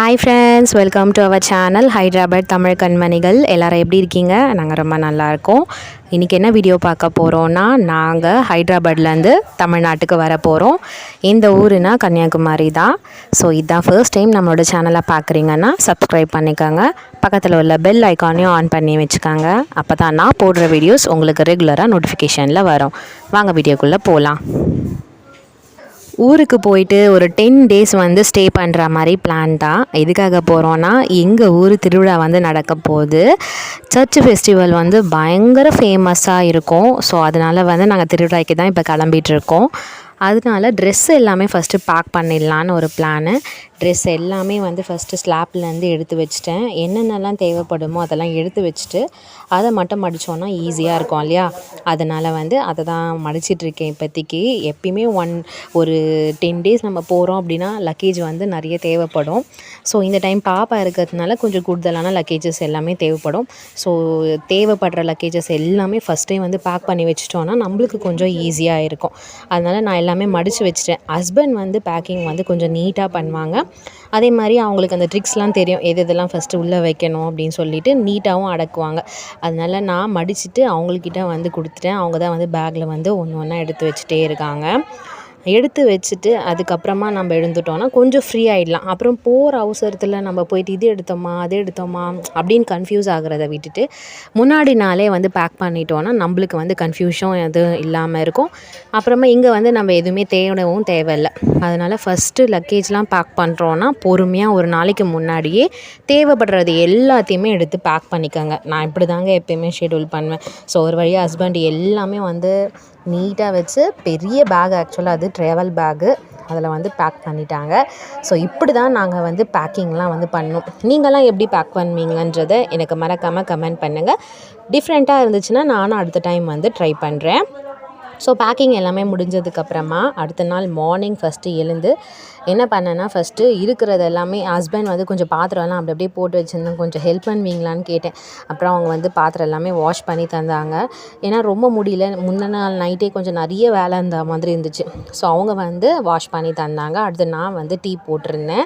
Hi friends welcome to our channel Hyderabad Tamil கண்மணிகள் எல்லோரும் எப்படி இருக்கீங்க? நாங்கள் ரொம்ப நல்லாயிருக்கோம் இன்றைக்கி என்ன வீடியோ பார்க்க போகிறோன்னா நாங்கள் ஹைதராபாத்லேருந்து தமிழ்நாட்டுக்கு வர போகிறோம் இந்த ஊருனா கன்னியாகுமரி தான். ஸோ இதுதான் ஃபர்ஸ்ட் டைம் நம்மளோட சேனலை பார்க்குறீங்கன்னா சப்ஸ்கிரைப் பண்ணிக்கோங்க. பக்கத்தில் உள்ள பெல் ஐக்கானையும் ஆன் பண்ணி வச்சுக்கோங்க. அப்போ தான் நான் போடுற வீடியோஸ் உங்களுக்கு ரெகுலராக நோட்டிஃபிகேஷனில் வரும். வாங்க வீடியோக்குள்ளே போகலாம் ஊருக்கு போயிட்டு ஒரு டென் டேஸ் வந்து ஸ்டே பண்ணுற மாதிரி பிளான் தான். எதுக்காக போகிறோன்னா எங்கள் ஊர் திருவிழா வந்து நடக்க போகுது. சர்ச் ஃபெஸ்டிவல் வந்து பயங்கர ஃபேமஸாக இருக்கும். ஸோ அதனால் வந்து நாங்கள் திருவிழாக்கு தான் இப்போ கிளம்பிட்டு இருக்கோம். அதனால ட்ரெஸ் எல்லாமே ஃபஸ்ட்டு பேக் பண்ணிடலான்னு ஒரு பிளானு ட்ரெஸ் எல்லாமே வந்து ஃபஸ்ட்டு ஸ்லாப்லேருந்து எடுத்து வச்சுட்டேன். என்னென்னலாம் தேவைப்படுமோ அதெல்லாம் எடுத்து வச்சுட்டு அதை மட்டும் மடித்தோன்னா ஈஸியாக இருக்கும் இல்லையா? அதனால் வந்து அதை தான் மடிச்சிட்ருக்கேன் இப்போதைக்கு. எப்பயுமே ஒன் ஒரு டென் டேஸ் நம்ம போகிறோம் அப்படின்னா லக்கேஜ் வந்து நிறைய தேவைப்படும். ஸோ இந்த டைம் பாப்பா இருக்கிறதுனால கொஞ்சம் கூடுதலான லக்கேஜஸ் எல்லாமே தேவைப்படும். ஸோ தேவைப்படுற லக்கேஜஸ் எல்லாமே ஃபஸ்ட்டே வந்து பேக் பண்ணி வச்சிட்டோன்னா நம்மளுக்கு கொஞ்சம் ஈஸியாக இருக்கும். அதனால் நான் எல்லாமே மடித்து வச்சுட்டேன். ஹஸ்பண்ட் வந்து பேக்கிங் வந்து கொஞ்சம் நீட்டாக பண்ணுவாங்க. அதே மாதிரி அவங்களுக்கு அந்த ட்ரிக்ஸ்லாம் தெரியும். எது எதெல்லாம் ஃபஸ்ட்டு உள்ளே வைக்கணும் அப்படின்னு சொல்லிட்டு நீட்டாகவும் அடக்குவாங்க. அதனால் நான் மடிச்சுட்டு அவங்கக்கிட்ட வந்து கொடுத்துட்டேன். அவங்க தான் வந்து பேக்கில் வந்து ஒன்று ஒன்றா எடுத்து வச்சுட்டே இருக்காங்க. எடுத்து வச்சுட்டு அதுக்கப்புறமா நம்ம எழுந்துட்டோன்னா கொஞ்சம் ஃப்ரீ ஆகிடலாம் அப்புறம் போகிற அவசரத்தில் நம்ம போயிட்டு இது எடுத்தோமா அது எடுத்தோமா அப்படின்னு கன்ஃபியூஸ் ஆகிறத விட்டுட்டு முன்னாடி நாளே வந்து பேக் பண்ணிட்டோன்னா நம்மளுக்கு வந்து கன்ஃபியூஷன் எதுவும் இல்லாமல் இருக்கும். அப்புறமா இங்கே வந்து நம்ம எதுவுமே தேடவும் தேவையில்லை. அதனால் ஃபஸ்ட்டு லக்கேஜ்லாம் பேக் பண்ணுறோன்னா பொறுமையாக ஒரு நாளைக்கு முன்னாடியே தேவைப்படுறது எல்லாத்தையுமே எடுத்து பேக் பண்ணிக்கோங்க. நான் இப்படி தாங்க எப்பயுமே ஷெடியூல் பண்ணுவேன். ஸோ ஒரு வழியாக ஹஸ்பண்ட் எல்லாமே வந்து நீட்டாக வச்சு பெரிய பேக் ஆக்சுவலாக அது ட்ராவல் பேக்கு அதில் வந்து பேக் பண்ணிட்டாங்க. ஸோ இப்படி தான் நாங்கள் வந்து பேக்கிங்லாம் வந்து பண்ணோம். நீங்களாம் எப்படி பேக் பண்ணுவீங்கன்றதை எனக்கு மறக்காமல் கமெண்ட் பண்ணுங்கள் டிஃப்ரெண்ட்டாக இருந்துச்சுன்னா நானும் அடுத்த டைம் வந்து ட்ரை பண்ணுறேன் ஸோ பேக்கிங் எல்லாமே முடிஞ்சதுக்கப்புறமா அடுத்த நாள் மார்னிங் ஃபஸ்ட்டு எழுந்து என்ன பண்ணேன்னா ஃபஸ்ட்டு இருக்கிறது எல்லாமே ஹஸ்பண்ட் வந்து கொஞ்சம் பாத்திரம்லாம் அப்படி அப்படியே போட்டு வச்சுருந்தேன். கொஞ்சம் ஹெல்ப் பண்ணுவீங்களான்னு கேட்டேன். அப்புறம் அவங்க வந்து பாத்திரம் எல்லாமே வாஷ் பண்ணி தந்தாங்க. ஏன்னா ரொம்ப முடியல. முந்தின நாள் நைட்டே கொஞ்சம் நிறைய வேலை இருந்த மாதிரி இருந்துச்சு. ஸோ அவங்க வந்து வாஷ் பண்ணி தந்தாங்க. அடுத்து நான் வந்து டீ போட்டிருந்தேன்.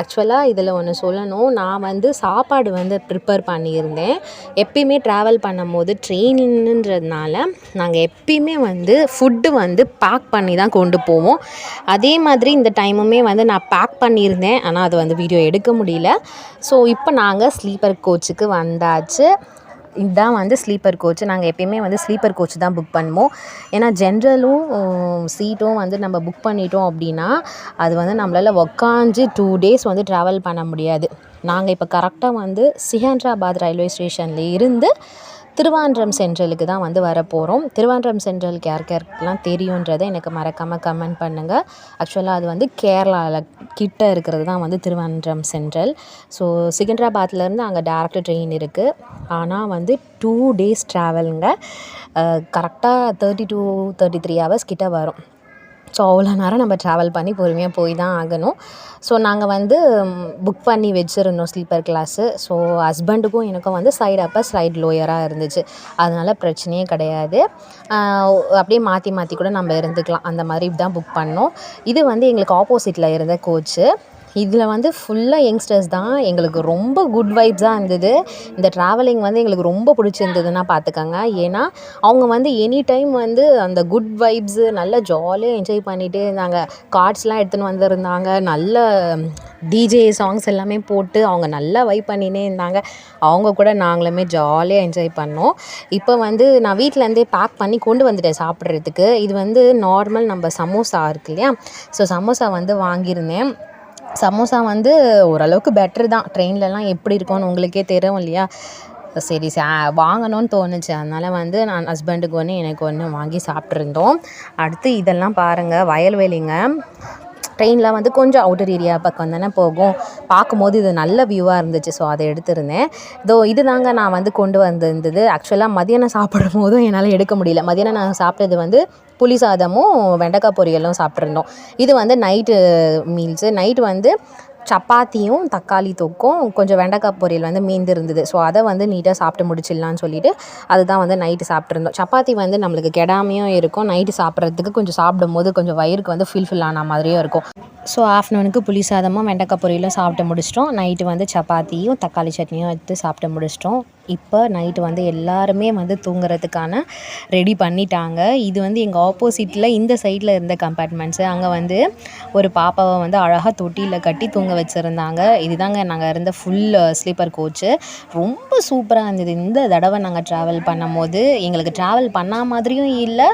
ஆக்சுவலாக இதில் ஒன்று சொல்லணும். நான் வந்து சாப்பாடு வந்து ப்ரிப்பேர் பண்ணியிருந்தேன். எப்பயுமே ட்ராவல் பண்ணும்போது ட்ரெயினுன்றதுனால நாங்கள் எப்பயுமே வந்து ஃபுட்டு வந்து பேக் பண்ணி தான் கொண்டு போவோம். அதே மாதிரி இந்த டைமுமே வந்து நான் பேக் பண்ணியிருந்தேன். ஆனால் அது வந்து வீடியோ எடுக்க முடியல. ஸோ இப்போ நாங்கள் ஸ்லீப்பர் கோச்சுக்கு வந்தாச்சு. இதுதான் வந்து ஸ்லீப்பர் கோச் நாங்கள் எப்பயுமே வந்து ஸ்லீப்பர் கோச் தான் புக் பண்ணுவோம். ஏன்னா ஜென்ரலும் சீட்டும் வந்து நம்ம புக் பண்ணிட்டோம் அப்படின்னா அது வந்து நம்மளால் உக்காந்து டூ டேஸ் வந்து ட்ராவல் பண்ண முடியாது. நாங்கள் இப்போ கரெக்டாக வந்து சிஹான்ட்ராபாத் ரயில்வே ஸ்டேஷன்ல இருந்து திருவான்றம் சென்ட்ரலுக்கு தான் வந்து வரப்போகிறோம் திருவான்றம் சென்ட்ரலுக்கு யார் யாருக்கெல்லாம் தெரியுன்றதை எனக்கு மறக்காமல் கமெண்ட் பண்ணுங்கள் ஆக்சுவலாக அது வந்து கேரளாவில் கிட்ட இருக்கிறது தான் வந்து திருவான்றம் சென்ட்ரல். ஸோ சிகண்டராபாத்லேருந்து அங்கே டேரக்ட் ட்ரெயின் இருக்குது ஆனால் வந்து டூ டேஸ் ட்ராவலுங்க கரெக்டாக thirty two thirty three hours கிட்ட வரும். ஸோ அவ்வளோ நேரம் நம்ம ட்ராவல் பண்ணி பொறுமையாக போய் தான் ஆகணும். ஸோ நாங்கள் வந்து புக் பண்ணி வச்சுருந்தோம் ஸ்லீப்பர் கிளாஸு ஸோ ஹஸ்பண்டுக்கும் எனக்கும் வந்து சைடு அப்பர் சைடு லோயராக இருந்துச்சு. அதனால் பிரச்சனையே கிடையாது. அப்படியே மாற்றி மாற்றி கூட நம்ம இருந்துக்கலாம். அந்த மாதிரி தான் புக் பண்ணோம். இது வந்து எங்களுக்கு ஆப்போசிட்டில் இருந்த கோச்சு இதில் வந்து ஃபுல்லாக யங்ஸ்டர்ஸ் தான். எங்களுக்கு ரொம்ப குட் வைப்ஸாக இருந்தது. இந்த ட்ராவலிங் வந்து எங்களுக்கு ரொம்ப பிடிச்சிருந்ததுன்னா பார்த்துக்கோங்க ஏன்னா அவங்க வந்து எனி டைம் வந்து அந்த குட் வைப்ஸு நல்லா ஜாலியாக என்ஜாய் பண்ணிகிட்டே இருந்தாங்க. கார்ட்ஸ்லாம் எடுத்துன்னு வந்திருந்தாங்க. நல்ல டிஜே சாங்ஸ் எல்லாமே போட்டு அவங்க நல்லா வைப் பண்ணினே இருந்தாங்க. அவங்க கூட நாங்களுமே ஜாலியாக என்ஜாய் பண்ணோம். இப்போ வந்து நான் வீட்டிலேருந்தே பேக் பண்ணி கொண்டு வந்துட்டேன் சாப்பிட்றதுக்கு. இது வந்து நார்மல் நம்ம சமோசா இருக்கு இல்லையா? ஸோ சமோசா வந்து வாங்கியிருந்தேன். சமோசா வந்து ஓரளவுக்கு பெட்ரு தான். ட்ரெயின்லலாம் எப்படி இருக்கும்னு உங்களுக்கே தெரியும் இல்லையா? சரி சா வாங்கணும்னு தோணுச்சு. அதனால் வந்து நான் ஹஸ்பண்டுக்கு ஒன்று எனக்கு ஒன்று வாங்கி சாப்பிட்ருந்தோம் அடுத்து இதெல்லாம் பாருங்கள் வயல்வெளிங்க. ட்ரெயினில் வந்து கொஞ்சம் அவுட்டர் ஏரியா பக்கம் தானே போகும். பார்க்கும்போது இது நல்ல வியூவாக இருந்துச்சு. ஸோ அதை எடுத்திருந்தேன். இதோ இது தாங்க நான் வந்து கொண்டு வந்திருந்தது. ஆக்சுவலாக மதியானம் சாப்பிடும் போதும் என்னால் எடுக்க முடியல. மதியானம் நான் சாப்பிட்டது வந்து புளி சாதமும் வெண்டைக்காய் பொரியலும் சாப்பிட்ருந்தோம் இது வந்து நைட்டு மீல்ஸு நைட் வந்து சப்பாத்தியும் தக்காளி தொக்கும் கொஞ்சம் வெண்டைக்காய் பொரியல் வந்து மீந்து இருந்தது. ஸோ அதை வந்து நீட்டாக சாப்பிட்டு முடிச்சிடலான்னு சொல்லிட்டு அதுதான் வந்து நைட்டு சாப்பிட்ருந்தோம் சப்பாத்தி வந்து நம்மளுக்கு கெடாமையும் இருக்கும். நைட்டு சாப்பிட்றதுக்கு கொஞ்சம் சாப்பிடும்போது கொஞ்சம் வயிறுக்கு வந்து ஃபில்ஃபில் ஆன மாதிரியும் இருக்கும். ஸோ ஆஃப்டர்நூனுக்கு புளி சாதமும் வெண்டைக்காய் பொரியலும் சாப்பிட்டு முடிச்சிட்டோம். நைட்டு வந்து சப்பாத்தியும் தக்காளி சட்னியும் எடுத்து சாப்பிட்டு முடிச்சிட்டோம். இப்போ நைட்டு வந்து எல்லாருமே வந்து தூங்குறதுக்கான ரெடி பண்ணிட்டாங்க. இது வந்து எங்கள் ஆப்போசிட்டில் இந்த சைடில் இருந்த கம்பார்ட்மெண்ட்ஸு அங்கே வந்து ஒரு பாப்பாவை வந்து அழகாக தொட்டியில் கட்டி தூங்க வச்சுருந்தாங்க. இதுதாங்க நாங்கள் இருந்த ஃபுல் ஸ்லீப்பர் கோச்சு ரொம்ப சூப்பராக இருந்தது. இந்த தடவை நாங்கள் ட்ராவல் பண்ணும்போது எங்களுக்கு ட்ராவல் பண்ண மாதிரியும் இல்லை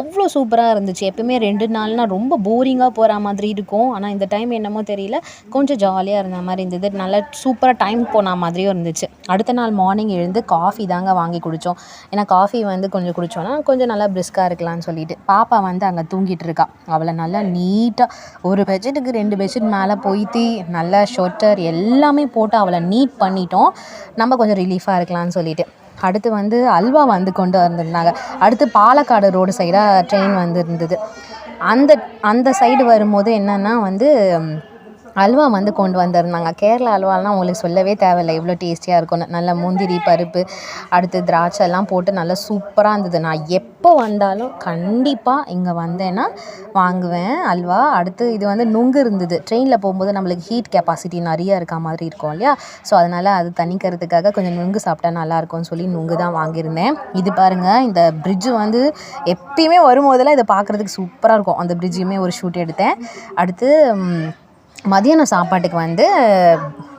அவ்வளோ சூப்பராக இருந்துச்சு. எப்பவுமே ரெண்டு நாள்னால் ரொம்ப போரிங்காக போகிற மாதிரி இருக்கும். ஆனால் இந்த டைம் என்னமோ தெரியல. கொஞ்சம் ஜாலியாக இருந்த மாதிரி இருந்தது. நல்லா சூப்பராக டைம் போன மாதிரியும் இருந்துச்சு. அடுத்த நாள் மார்னிங் எழுந்து காஃபி தாங்க வாங்கி குடித்தோம் ஏன்னா காஃபி வந்து கொஞ்சம் குடித்தோன்னா கொஞ்சம் நல்லா பிரிஸ்காக இருக்கலாம்னு சொல்லிட்டு. பாப்பா வந்து அங்கே தூங்கிட்டு இருக்கா. அவளை நல்லா நீட்டாக ஒரு பெட்ஷீட்டுக்கு ரெண்டு பெட்ஷீட் மேலே போய்த்தி நல்லா ஷொட்டர் எல்லாமே போட்டு அவளை நீட் பண்ணிட்டோம். நம்ம கொஞ்சம் ரிலீஃபாக இருக்கலாம்னு சொல்லிட்டு. அடுத்து வந்து அல்வா வந்து கொண்டு வந்திருந்தாங்க. அடுத்து பாலக்காடு ரோடு சைடாக ட்ரெயின் வந்து இருந்தது. அந்த அந்த சைடு வரும்போது என்னென்னா வந்து அல்வா வந்து கொண்டு வந்திருந்தாங்க. கேரளா அல்வாலாம் உங்களுக்கு சொல்லவே தேவையில்ல. எவ்வளோ டேஸ்டியாக இருக்கும்னு. நல்லா முந்திரி பருப்பு அடுத்து திராட்சை எல்லாம் போட்டு நல்லா சூப்பராக இருந்தது. நான் எப்போ வந்தாலும் கண்டிப்பாக இங்கே வந்தேன்னா வாங்குவேன் அல்வா. அடுத்து இது வந்து நுங்கு இருந்தது. ட்ரெயினில் போகும்போது நம்மளுக்கு ஹீட் கெப்பாசிட்டி நிறைய இருக்க மாதிரி இருக்கும் இல்லையா? ஸோ அதனால் அது தணிக்கிறதுக்காக கொஞ்சம் நுங்கு சாப்பிட்டா நல்லாயிருக்கும்னு சொல்லி நுங்கு தான் வாங்கியிருந்தேன். இது பாருங்கள் இந்த பிரிட்ஜு வந்து எப்பயுமே வரும்போதெல்லாம் இதை பார்க்குறதுக்கு சூப்பராக இருக்கும். அந்த பிரிட்ஜுமே ஒரு ஷூட் எடுத்தேன். அடுத்து மதியானம் சாப்பாட்டுக்கு வந்து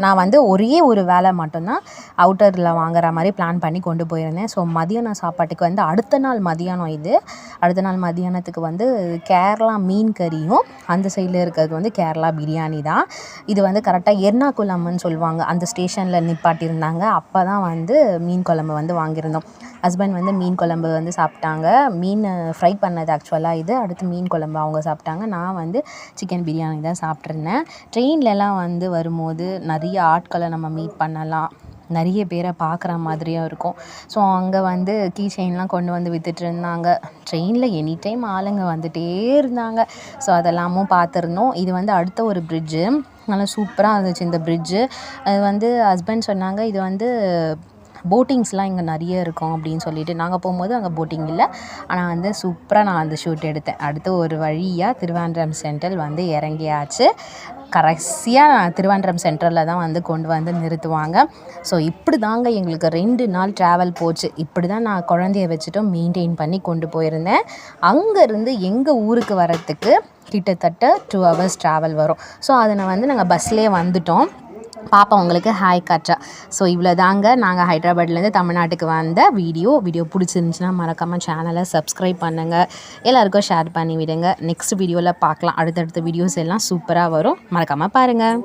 நான் வந்து ஒரே ஒரு வேலை மட்டும்தான் அவுட்டரில் வாங்குற மாதிரி பிளான் பண்ணி கொண்டு போயிருந்தேன். ஸோ மதியானம் சாப்பாட்டுக்கு வந்து அடுத்த நாள் மதியானம் இது. அடுத்த நாள் மதியானத்துக்கு வந்து கேரளா மீன் கறியும் அந்த சைடில் இருக்கிறது வந்து கேரளா பிரியாணி தான். இது வந்து கரெக்டாக எர்ணாகுளம்னு சொல்லுவாங்க. அந்த ஸ்டேஷனில் நிப்பாட்டியிருந்தாங்க. அப்போ தான் வந்து மீன் குழம்பு வந்து வாங்கியிருந்தோம். ஹஸ்பண்ட் வந்து மீன் குழம்பு வந்து சாப்பிட்டாங்க. மீன் ஃப்ரை பண்ணது ஆக்சுவலாக இது. அடுத்து மீன் குழம்பு அவங்க சாப்பிட்டாங்க. நான் வந்து சிக்கன் பிரியாணி தான் சாப்பிட்ருந்தேன் ட்ரெயின்லலாம் வந்து வரும்போது நிறைய ஆட்களை நம்ம மீட் பண்ணலாம். நிறைய பேரை பார்க்குற மாதிரியும் இருக்கும். ஸோ அங்கே வந்து கீ செயின்லாம் கொண்டு வந்து வித்துட்டு இருந்தாங்க. ட்ரெயினில் எனி டைம் ஆளுங்க வந்துகிட்டே இருந்தாங்க. ஸோ அதெல்லாமும் பார்த்துருந்தோம். இது வந்து அடுத்த ஒரு பிரிட்ஜு நல்லா சூப்பராக இருந்துச்சு இந்த பிரிட்ஜு அது வந்து ஹஸ்பண்ட் சொன்னாங்க இது வந்து போட்டிங்ஸ்லாம் இங்கே நிறைய இருக்கும் அப்படின்னு சொல்லிட்டு நாங்கள் போகும்போது அங்கே போட்டிங் இல்லை. ஆனால் வந்து சூப்பராக நான் அந்த ஷூட் எடுத்தேன். அடுத்து ஒரு வழியாக திருவாண்டம் சென்ட்ரல் வந்து இறங்கியாச்சு. கடைசியாக நான் திருவாண்டம் சென்ட்ரலில் தான் வந்து கொண்டு வந்து நிறுத்துவாங்க. ஸோ இப்படி தாங்க எங்களுக்கு ரெண்டு நாள் ட்ராவல் போச்சு. இப்படி தான் நான் குழந்தைய வச்சுட்டும் மெயின்டைன் பண்ணி கொண்டு போயிருந்தேன். அங்கேருந்து எங்கள் ஊருக்கு வரத்துக்கு கிட்டத்தட்ட டூ ஹவர்ஸ் ட்ராவல் வரும். ஸோ அதை வந்து நாங்கள் பஸ்லேயே வந்துட்டோம். பாப்பா உங்களுக்கு ஹாய் காற்றா ஸோ இவ்வளோ தாங்க நாங்கள் ஹைதராபாத்லேருந்து தமிழ்நாட்டுக்கு வந்த வீடியோ. வீடியோ பிடிச்சிருந்துச்சின்னா மறக்காமல் சேனலை சப்ஸ்கிரைப் பண்ணுங்கள் எல்லாருக்கும் ஷேர் பண்ணி விடுங்க. நெக்ஸ்ட் வீடியோவில் பார்க்கலாம். அடுத்தடுத்த வீடியோஸ் எல்லாம் சூப்பராக வரும். மறக்காமல் பாருங்கள்